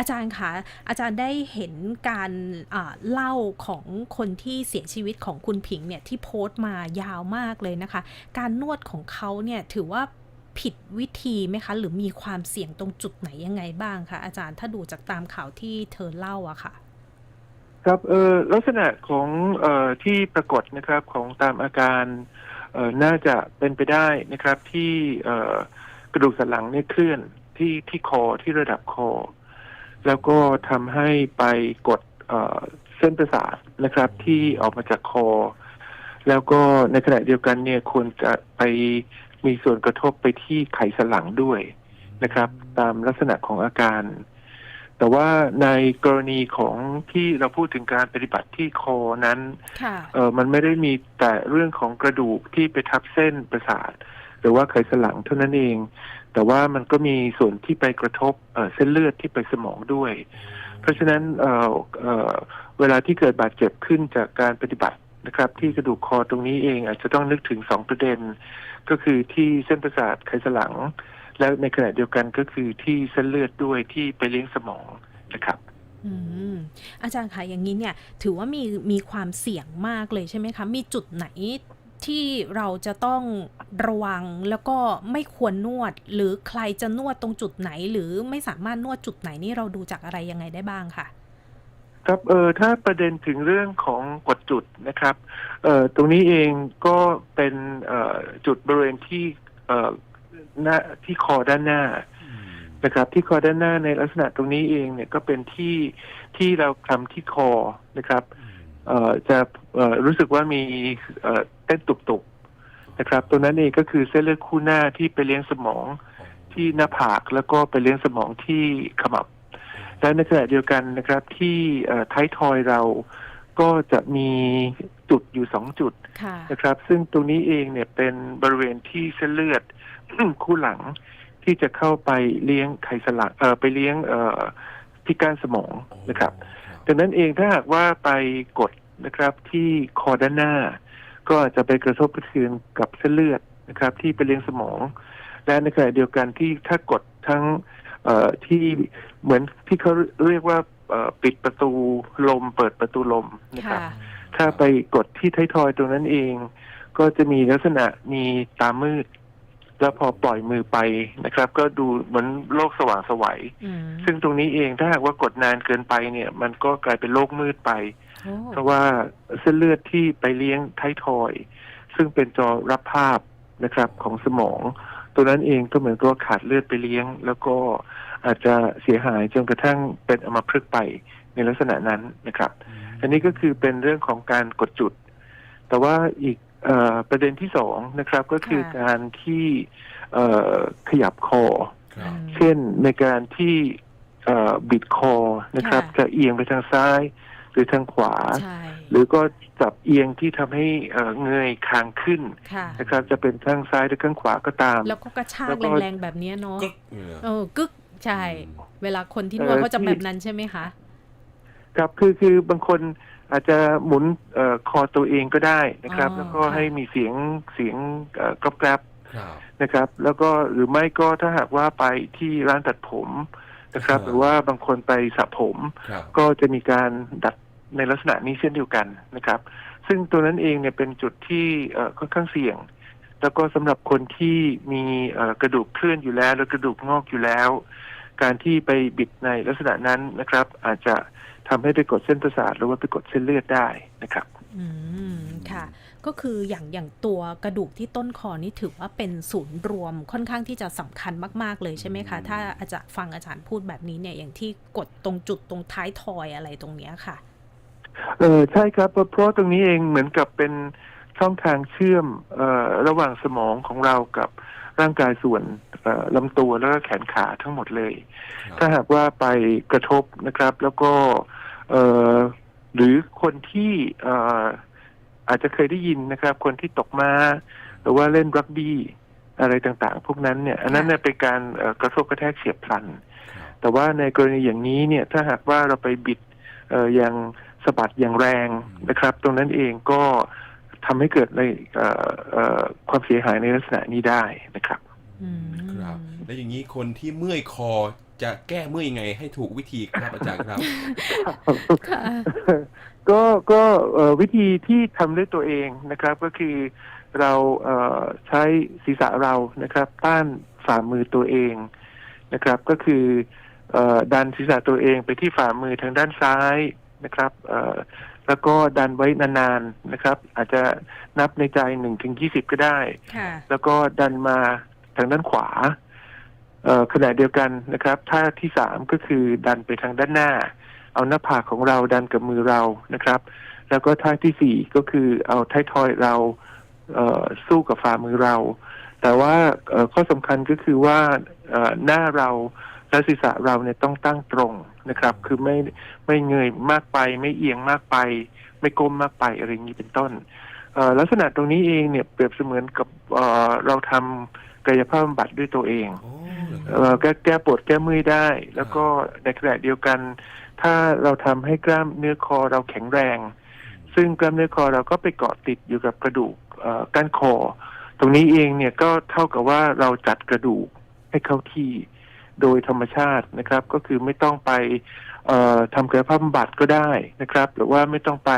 อาจารย์คะอาจารย์ได้เห็นการเล่าของคนที่เสียชีวิตของคุณผิงเนี่ยที่โพสต์มายาวมากเลยนะคะ การนวดของเขาเนี่ยถือว่าผิดวิธีไหมคะ หรือมีความเสี่ยงตรงจุดไหนยังไงบ้างคะอาจารย์ถ้าดูจากตามข่าวที่เธอเล่าอะค่ะ ครับเออลักษณะของเออที่ปรากฏนะครับของตามอาการเออน่าจะเป็นไปได้นะครับที่เออกระดูกสันหลังเนี่ยเคลื่อนที่ที่คอที่ระดับคอ แล้วก็ทำให้ไปกดเอ่อเส้นประสาทนะครับ ที่ออกมาจากคอ แล้วก็ในขณะเดียวกันเนี่ยควรจะไปมีส่วนกระทบไปที่ไขสันหลังด้วยนะครับ ตามลักษณะของอาการ แต่ว่าในกรณีของที่เราพูดถึงการปฏิบัติที่คอนั้นค่ะเออมันไม่ได้มีแต่เรื่องของกระดูกที่ไปทับเส้นประสาท หรือว่าไขสันหลังเท่านั้นเอง แต่ว่ามันก็มีส่วนที่ไปกระทบเส้นเลือดที่ไปสมองด้วย เพราะฉะนั้นเเเวลาที่เกิดบาดเจ็บขึ้นจากการปฏิบัตินะครับ ที่กระดูกคอตรงนี้เองอาจจะต้องนึกถึงสองประเด็น ก็คือที่เส้นประสาทไขสันหลัง แล้วในขณะเดียวกันก็คือที่เส้นเลือดด้วยที่ไปเลี้ยงสมองนะครับอาจารย์คะอย่างนี้เนี่ย ถือว่ามีมีความเสี่ยงมากเลยใช่ไหมคะ มีจุดไหน ที่เราจะต้องระวังแล้วก็ไม่ควรนวด หรือใครจะนวดตรงจุดไหน หรือไม่สามารถนวดจุดไหนนี่เราดูจากอะไรยังไงได้บ้างค่ะ ครับเออถ้าประเด็นถึงเรื่องของกดจุดนะครับเอ่อตรงนี้เองก็เป็นเอ่อจุดบริเวณที่เอ่อหน้าที่คอด้านหน้านะครับที่คอด้านหน้าในลักษณะตรงนี้เองเนี่ยก็เป็นที่ที่เราทำที่คอนะครับ เอ่อจะเอ่อรู้สึกว่ามีเอ่อ เต้นตุบๆนะครับตัวนั้นเองก็คือเส้นเลือดคู่หน้าที่ไปเลี้ยงสมองที่หน้าผากแล้วก็ไปเลี้ยงสมองที่ขมับ และในขณะเดียวกันนะครับ ที่เอ่อท้ายทอยเราก็จะมีจุดอยู่สองจุดค่ะนะครับ ซึ่งตรงนี้เองเนี่ยเป็นบริเวณที่เส้นเลือดคู่หลังที่จะเข้าไปเลี้ยงไขสันหลังเอ่อไปเลี้ยงเอ่อที่ก้านสมองนะครับดังนั้นเองถ้าหากว่าไปกดนะครับที่คอด้านหน้า ก็อาจจะไปกระทบกระเทือนกับเส้นเลือดนะครับ ที่ไปเลี้ยงสมอง และในขณะเดียวกันที่ถ้ากดทั้งเอ่อที่เหมือนที่เขาเรียกว่าเอ่อปิดประตูลม เปิดประตูลมนะครับค่ะถ้าไปกดที่ท้ายทอยตรงนั้นเอง ก็จะมีลักษณะมีตามืด แล้วพอปล่อยมือไปนะครับ ก็ดูเหมือนโลกสว่างไสวัยอืมซึ่งตรงนี้เองถ้าหากว่ากดนานเกินไปเนี่ย มันก็กลายเป็นโลกมืดไปโอ้ เพราะว่าเส้นเลือดที่ไปเลี้ยงท้ายทอยซึ่งเป็นจอรับภาพนะครับของสมอง ตัวนั้นเองก็เหมือนกับว่าขาดเลือดไปเลี้ยง แล้วก็อาจจะเสียหายจนกระทั่งเป็นอัมพฤกษ์ไปในลักษณะนั้นนะครับ อันนี้ก็คือเป็นเรื่องของการกดจุด แต่ว่าอีกเออประเด็นที่สองนะครับก็คือการที่เอ่อขยับคอครับเช่นในการที่เอ่อบิดคอนะครับ จะเอียงไปทางซ้าย หรือทางขวา ใช่ หรือก็จับเอียงที่ทำให้เอ่อเงยคางขึ้นค่ะ นะครับจะเป็นข้างซ้ายหรือข้างขวาก็ตาม แล้วก็กระชากแล้วก็ แรงๆแบบเนี้ยเนาะกึกเนี่ยเออ กึก ใช่อืมเวลาคนที่นวดเออเขาจะที่ แบบนั้นใช่ไหมคะ ครับคือคือบางคนอาจจะหมุนเอ่อคอตัวเองก็ได้นะครับ อ๋อแล้วก็ค่ะ ให้มีเสียงเสียงเอ่อกรอบแกรบครับ นะครับ แล้วก็หรือไม่ก็ถ้าหากว่าไปที่ร้านตัดผม นะครับอ่าหรือว่าบางคนไปสระผมครับก็จะมีการดัดในลักษณะนี้เช่นเดียวกันนะครับ ซึ่งตัวนั้นเองเนี่ยเป็นจุดที่เอ่อค่อนข้างเสี่ยง แล้วก็สำหรับคนที่มีเอ่อกระดูกเคลื่อนอยู่แล้วแล้วกระดูกงอกอยู่แล้ว การที่ไปบิดในลักษณะนั้นนะครับ อาจจะทำให้ไปกดเส้นประสาทหรือว่าไปกดเส้นเลือดได้นะครับ อืมค่ะ ก็คืออย่างอย่างตัวกระดูกที่ต้นคอนี่ถือว่าเป็นศูนย์รวมค่อนข้างที่จะสำคัญมาก ๆ เลยใช่ไหมคะ ถ้าอาจารย์ฟังอาจารย์พูดแบบนี้เนี่ยอย่างที่กดตรงจุดตรงท้ายทอยอะไรตรงเนี้ยค่ะ เออใช่ครับเพราะเพราะตรงนี้เองเหมือนกับเป็นช่องทางเชื่อมเอ่อระหว่างสมองของเรากับร่างกายส่วนเอ่อลำตัวแล้วก็แขนขาทั้งหมดเลยครับถ้าหากว่าไปกระทบนะครับ แล้วก็เอ่อหรือคนที่เอ่ออาจจะเคยได้ยินนะครับ คนที่ตกมาหรือว่าเล่นรักบี้อะไรต่างๆ พวกนั้นเนี่ย อันนั้นเนี่ยเป็นการเอ่อกระทบกระแทกเฉียบพลันครับแต่ว่าในกรณีอย่างนี้เนี่ย ถ้าหากว่าเราไปบิดเอ่ออย่างสะบัดอย่างแรงนะครับ ตรงนั้นเองก็ทำให้เกิดในเอ่อเอ่อความเสียหายในลักษณะนี้ได้นะครับอืมครับ แล้วอย่างนี้คนที่เมื่อยคอจะแก้เมื่อยยังไง ให้ถูกวิธีครับอาจารย์ครับ ค่ะก็ก็เอ่อวิธีที่ทำด้วยตัวเองนะครับ ก็คือเราเอ่อใช้ศีรษะเรานะครับ ต้านฝ่ามือตัวเองนะครับ ก็คือเอ่อดันศีรษะตัวเองไปที่ฝ่ามือทางด้านซ้ายนะครับเอ่อแล้วก็ดันไว้นานๆนะครับ อาจจะนับในใจหนึ่งถึงยี่สิบก็ได้ค่ะแล้วก็ดันมาทางด้านขวาเอ่อ ขณะเดียวกันนะครับท่าที่สามก็คือดันไปทางด้านหน้า เอาหน้าผากของเราดันกับมือเรานะครับ แล้วก็ท่าที่สี่ก็คือเอาท้ายทอยเราเสู้กับฝ่ามือเรา แต่ว่าข้อสำคัญก็คือว่าหน้าเราและศีรษะเราเนี่ยต้องตั้งตรงนะครับ คือไม่ไม่เงยมากไป ไม่เอียงมากไป ไม่ก้มมากไปอะไรอย่างนี้เป็นต้นลักษณะตรงนี้เองเนี่ยเปรียบเสมือนกับเเราทำกายภาพบำบัดด้วยตัวเอง โอ้เหรอคเอ่รับอแก้แก้ปวดแก้เมื่อยได้ แล้วก็ในขณะเดียวกัน ถ้าเราทำให้กล้ามเนื้อคอเราแข็งแรง ซึ่งกล้ามเนื้อคอเราก็ไปเกาะติดอยู่กับกระดูกเอ่อก้านคอ ตรงนี้เองเนี่ยก็เท่ากับว่าเราจัดกระดูกให้เข้าที่โดยธรรมชาตินะครับ ก็คือไม่ต้องไปเอ่อทำกายภาพบำบัดก็ได้นะครับ หรือว่าไม่ต้องไป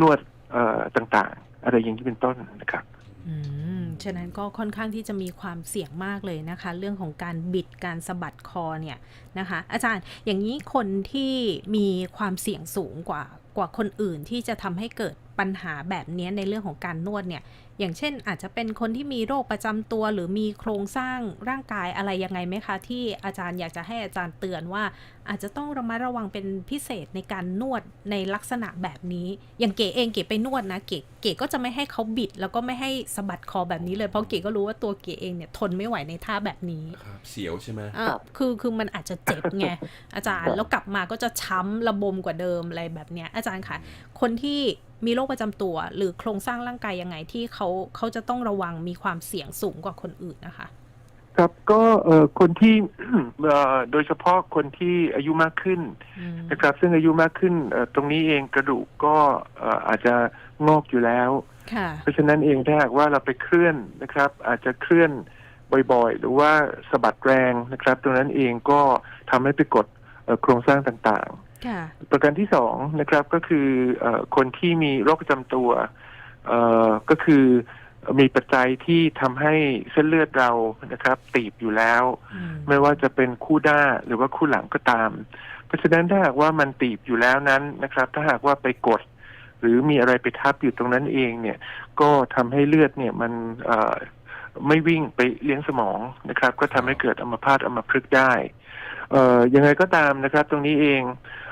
นวดเอ่อต่างๆ อะไรอย่างที่เป็นต้นนะครับอืม ฉะนั้นก็ค่อนข้างที่จะมีความเสี่ยงมากเลยนะคะ เรื่องของการบิดการสะบัดคอเนี่ยนะคะ อาจารย์อย่างนี้คนที่มีความเสี่ยงสูงกว่ากว่าคนอื่นที่จะทำให้เกิด ปัญหาแบบนี้ในเรื่องของการนวดเนี่ย อย่างเช่นอาจจะเป็นคนที่มีโรคประจำตัว หรือมีโครงสร้างร่างกายอะไรยังไงไหมคะ ที่อาจารย์อยากจะให้อาจารย์เตือนว่า อาจจะต้องระมัดระวังเป็นพิเศษในการนวดในลักษณะแบบนี้ อย่างเก๋เองเก๋ไปนวดนะเก๋เก๋ก็จะไม่ให้เขาบิด แล้วก็ไม่ให้สะบัดคอแบบนี้เลยเพราะเก๋ก็รู้ว่าตัวเก๋เองเนี่ยทนไม่ไหวในท่าแบบนี้ครับเสียวใช่ไหมอะคือคือมันอาจจะเจ็บไงอาจารย์แล้วกลับมาก็จะช้ำระบมกว่าเดิมอะไรแบบเนี้ยอาจารย์ค่ะ คนที่ มีโรคประจำตัว หรือโครงสร้างร่างกายยังไงที่เขาเขาจะต้องระวังมีความเสี่ยงสูงกว่าคนอื่นนะคะ ครับก็เอ่อคนที่เอ่อโดยเฉพาะคนที่อายุมากขึ้นอืมนะครับ ซึ่งอายุมากขึ้นเอ่อตรงนี้เองกระดูกก็เอ่ออาจจะงอกอยู่แล้วค่ะเพราะฉะนั้นเองถ้าหากว่าเราไปเคลื่อนนะครับ อาจจะเคลื่อนบ่อยๆ หรือว่าสะบัดแรงนะครับ ตรงนั้นเองก็ทำให้ไปกดเอ่อโครงสร้างต่างๆค่ะ ประการที่สองนะครับก็คือเออคนที่มีโรคประจำตัวเอ่อก็คือมีปัจจัยที่ทำให้เส้นเลือดเรานะครับ ตีบอยู่แล้วอืมไม่ว่าจะเป็นคู่หน้าหรือว่าคู่หลังก็ตาม เพราะฉะนั้นถ้าหากว่ามันตีบอยู่แล้วนั้นนะครับ ถ้าหากว่าไปกด หรือมีอะไรไปทับอยู่ตรงนั้นเองเนี่ย ก็ทำให้เลือดเนี่ยมันเอ่อไม่วิ่งไปเลี้ยงสมองนะครับ ก็ทำให้เกิดอัมพาตอัมพฤกษ์ได้ เอ่อยังไงก็ตามนะครับ ตรงนี้เองเอ่อ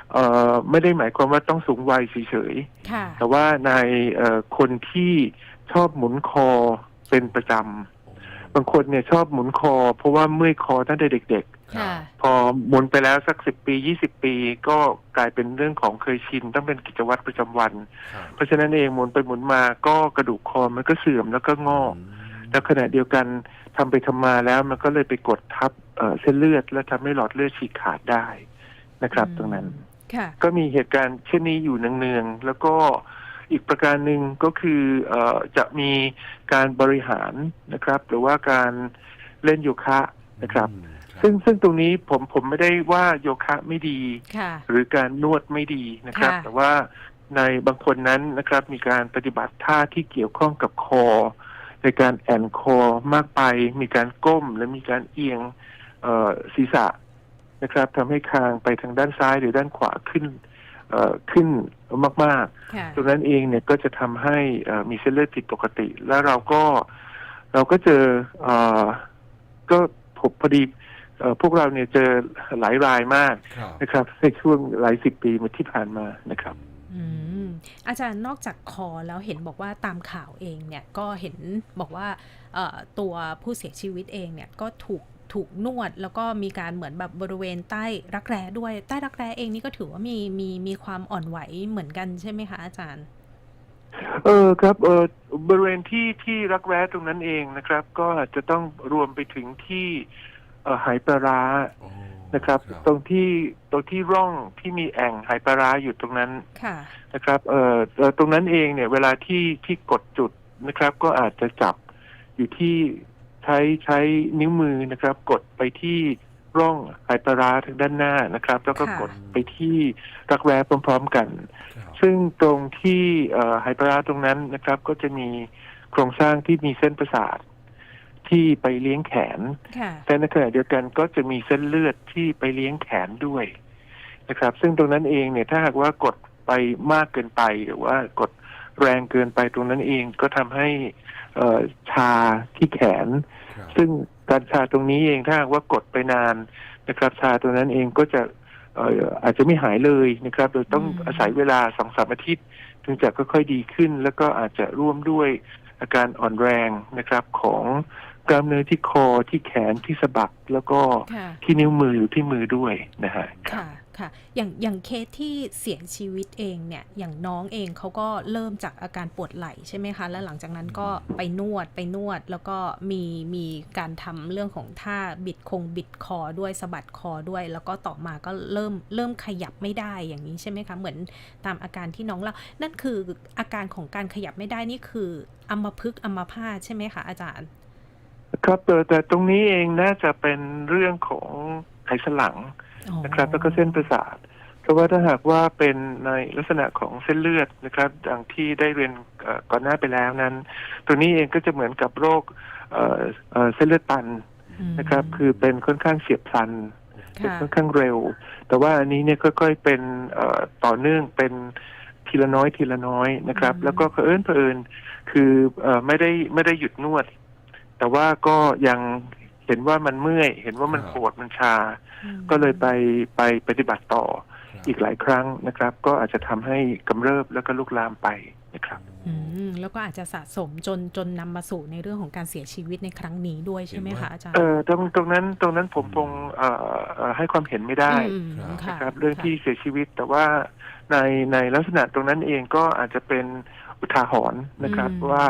ไม่ได้หมายความว่าต้องสูงวัยเฉยค่ะๆแต่ว่าในเอ่อคนที่ชอบหมุนคอเป็นประจำบางคนเนี่ยชอบหมุนคอ เพราะว่าเมื่อยคอตั้งแต่เด็กค่ะๆพอหมุนไปแล้วสักสิบปียี่สิบปีก็กลายเป็นเรื่องของเคยชินต้องเป็นกิจวัตรประจำวันครับเพราะฉะนั้นเองหมุนไปหมุนมาก็กระดูกคอมันก็เสื่อมแล้วก็งอกแล้วขณะเดียวกันทำไปทำมาแล้วมันก็เลยไปกดทับเอ่อเส้นเลือด แล้วทำให้หลอดเลือดฉีกขาดได้นะครับอืมตรงนั้นค่ะ ก็มีเหตุการณ์เช่นนี้อยู่เนืองๆแล้วก็อีกประการหนึ่งก็คือเอ่อจะมีการบริหารนะครับ หรือว่าการเล่นโยคะนะครับอืมซึ่งซึ่งตรงนี้ผมผมไม่ได้ว่าโยคะไม่ดีค่ะหรือการนวดไม่ดีนะครับค่ะแต่ว่าในบางคนนั้นนะครับ มีการปฏิบัติท่าที่เกี่ยวข้องกับคอ ในการแอนคอมากไป มีการก้มและมีการเอียงเอ่อศีรษะ นะครับทำให้คางไปทางด้านซ้ายหรือด้านขวาขึ้นเอ่อขึ้นมากค่ะๆตรงนั้นเองเนี่ยก็จะทำให้เอ่อมีเส้นเลือดผิดปกติ แล้วเราก็เราก็เจอเอ่อก็ผมพอดีเอ่อพวกเราเนี่ยเจอหลายรายมากครับนะครับในช่วงหลายสิบปีมาที่ผ่านมานะครับอืมอาจารย์นอกจากคอแล้วเห็นบอกว่าตามข่าวเองเนี่ยก็เห็นบอกว่าเอ่อตัวผู้เสียชีวิตเองเนี่ยก็ถูก ถูกนวด แล้วก็มีการเหมือนแบบบริเวณใต้รักแร้ด้วย ใต้รักแร้เองนี่ก็ถือว่ามีมีมีความอ่อนไหวเหมือนกันใช่ไหมคะอาจารย์ เออครับเออบริเวณที่ที่รักแร้ตรงนั้นเองนะครับ ก็อาจจะต้องรวมไปถึงที่เอ่อหายปลาร้าโอ้นะครับ ตรงที่ตรงที่ร่องที่มีแอ่งหายปลาร้าอยู่ตรงนั้นค่ะนะครับเอ่อเอ่อตรงนั้นเองเนี่ย เวลาที่ที่กดจุดนะครับ ก็อาจจะจับอยู่ที่ใช้ใช้นิ้วมือนะครับ กดไปที่ร่องไหปลาร้าทางด้านหน้านะครับ แล้วก็ค่ะกดไปที่รักแร้พร้อม ๆกันครับซึ่งตรงที่เอ่อไหปลาร้าตรงนั้นนะครับ ก็จะมีโครงสร้างที่มีเส้นประสาทที่ไปเลี้ยงแขนค่ะแต่ในขณะเดียวกันก็จะมีเส้นเลือดที่ไปเลี้ยงแขนด้วยนะครับ ซึ่งตรงนั้นเองเนี่ยถ้าหากว่ากดไปมากเกินไปหรือว่ากด แรงเกินไปตรงนั้นเองก็ทำให้เอ่อชาที่แขนครับซึ่งการชาตรงนี้เองถ้าหากว่ากดไปนานนะครับชาตรงนั้นเองก็จะเอ่ออาจจะไม่หายเลยนะครับโดยต้องอืมอาศัยเวลาสองสามอาทิตย์ ถึงจะค่อยๆดีขึ้น แล้วก็อาจจะร่วมด้วยอาการอ่อนแรงนะครับของกล้ามเนื้อที่คอที่แขนที่สะบัก แล้วก็ค่ะที่นิ้วมือที่มือด้วยนะฮะค่ะ ค่ะ อย่างอย่างเคสที่เสียชีวิตเองเนี่ย อย่างน้องเองเขาก็เริ่มจากอาการปวดไหล่ใช่ไหมคะ แล้วหลังจากนั้นก็ไปนวดไปนวด แล้วก็มีมีการทำเรื่องของท่าบิดคงบิดคอด้วยสะบัดคอด้วย แล้วก็ต่อมาก็เริ่มเริ่มขยับไม่ได้อย่างนี้ใช่ไหมคะ เหมือนตามอาการที่น้องเล่านั่นคืออาการของการขยับไม่ได้นี่คืออัมพฤกษ์อัมพาตใช่ไหมคะอาจารย์ ครับแต่แต่ตรงนี้เองน่าจะเป็นเรื่องของ ไขสันหลังอ๋อนะครับ แล้วก็เส้นประสาท เพราะว่าถ้าหากว่าเป็นในลักษณะของเส้นเลือดนะครับดังที่ได้เรียนเอ่อก่อนหน้าไปแล้วนั้น ตัวนี้เองก็จะเหมือนกับโรคเอ่อเอ่อเส้นเลือดตันมนะครับ คือเป็นค่อนข้างเฉียบพลันเป็นค่ะค่อนข้างเร็ว แต่ว่าอันนี้เนี่ยค่อยๆเป็นเอ่อต่อเนื่องเป็นทีละน้อยทีละน้อยนะครับอืมแล้วก็เผอิญเผอิญคือเอ่อไม่ได้ไม่ได้หยุดนวด แต่ว่าก็ยัง เห็นว่ามันเมื่อย เห็นว่ามันครับปวดมันชาอืมก็เลยไปไปปฏิบัติต่อครับอีกหลายครั้งนะครับ ก็อาจจะทำให้กำเริบแล้วก็ลุกลามไปนะครับอืมแล้วก็อาจจะสะสมจนจนนำมาสู่ในเรื่องของการเสียชีวิตในครั้งนี้ด้วยใช่ไหมเห็นคะว่าอาจารย์เออตรงตรงนั้นตรงนั้นผมคงเอ่อเอ่อให้ความเห็นไม่ได้อืมครับค่ะนะครับเรื่องที่เสียชีวิต แต่ว่าในในลักษณะตรงนั้นเองก็อาจจะเป็นอุทาหรณ์นะครับอืมว่า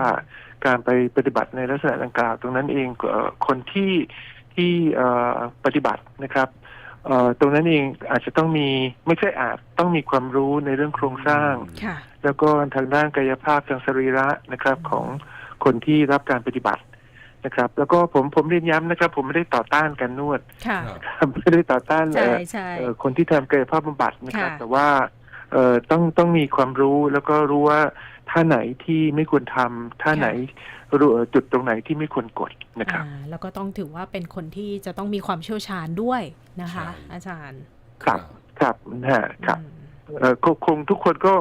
การไปปฏิบัติในลักษณะดังกล่าว ตรงนั้นเองเอ่อคนที่ที่เอ่อปฏิบัตินะครับเอ่อตรงนั้นเองอาจจะต้องมีไม่ใช่อาจต้องมีความรู้ในเรื่องโครงสร้างค่ะแล้วก็ทางด้านกายภาพทางสรีระนะครับของคนที่รับการปฏิบัตินะครับ แล้วก็ผมผมเรียนย้ำนะครับ ผมไม่ได้ต่อต้านการนวดค่ะครับครับไม่ได้ต่อต้านใช่เอ่อใช่เอ่อคนที่ทำกายภาพบำบัดนะครับค่ะแต่ว่าเอ่อต้องต้องมีความรู้แล้วก็รู้ว่า ท่าไหนที่ไม่ควรทำท่าไหนรู้เอ่อจุดตรงไหนที่ไม่ควรกดนะครับอ่าแล้วก็ต้องถือว่าเป็นคนที่จะต้องมีความเชี่ยวชาญด้วยนะคะใช่อาจารย์ ครับครับนะฮะครับอืมเอ่อคงคงทุกคนก็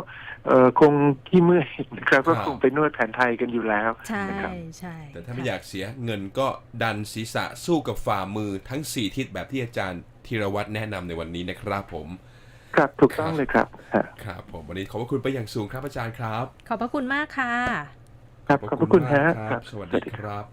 เอ่อคงที่เมื่อยนะครับก็ครับคงไปนวดแผนไทยกันอยู่แล้วใช่นะครับใช่แต่ถ้าไม่อยากเสียเงินก็ดันศีรษะสู้กับฝ่ามือทั้ง 4 ทิศแบบที่อาจารย์ธีรวัตรแนะนำในวันนี้นะครับผม ครับถูกต้องเลยครับฮะครับผมวันนี้ขอบพระคุณไปอย่างสูงครับอาจารย์ครับ ขอบพระคุณมากค่ะ ครับขอบพระคุณฮะมากครับ สวัสดีครับ